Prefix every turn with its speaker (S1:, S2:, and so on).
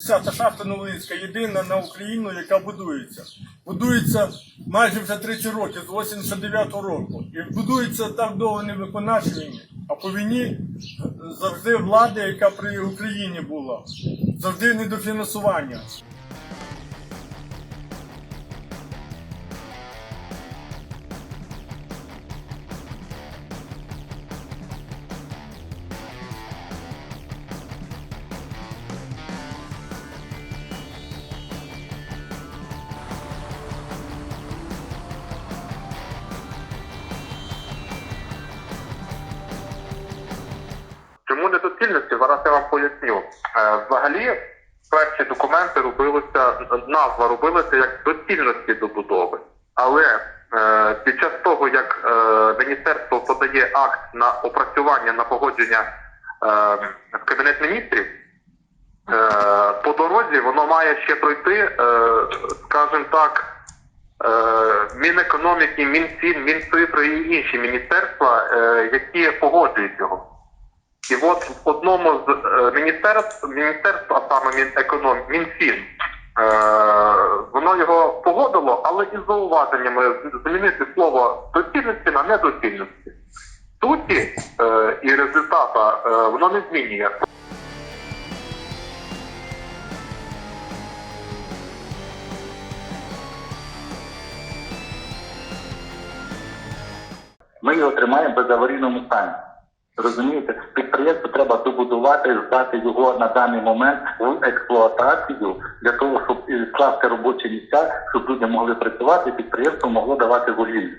S1: Ця шахта Новолинська єдина на Україну, яка будується. Будується майже вже 30 років, з 89-го року. І будується так довго не виконавши війні. А по війні завжди влада, яка при Україні була, завжди недофінансування.
S2: Чому недоцільності? Зараз я вам поясню. Е, Взагалі, перші документи робилися, назва робилася як доцільності добудови. Але е, під час того, як е, міністерство подає акт на опрацювання на погодження в Кабінет міністрів, по дорозі воно має ще пройти, скажімо так, Мінекономіки, Мінфін, Мінцифри і інші міністерства, які погоджують його. І от в одному з е, міністерств, міністерств, а саме Мінеконом, Мінфін, е, воно його погодило, але із зауваженнями змінити слово доцільності на недоцільності. Суті е, і результата е, воно не змінює.
S3: Ми його тримаємо в безаварійному стані. Розумієте, підприємство треба добудувати, здати його на даний момент в експлуатацію для того, щоб е, скласти робочі місця, щоб люди могли працювати, підприємство могло давати вугілля.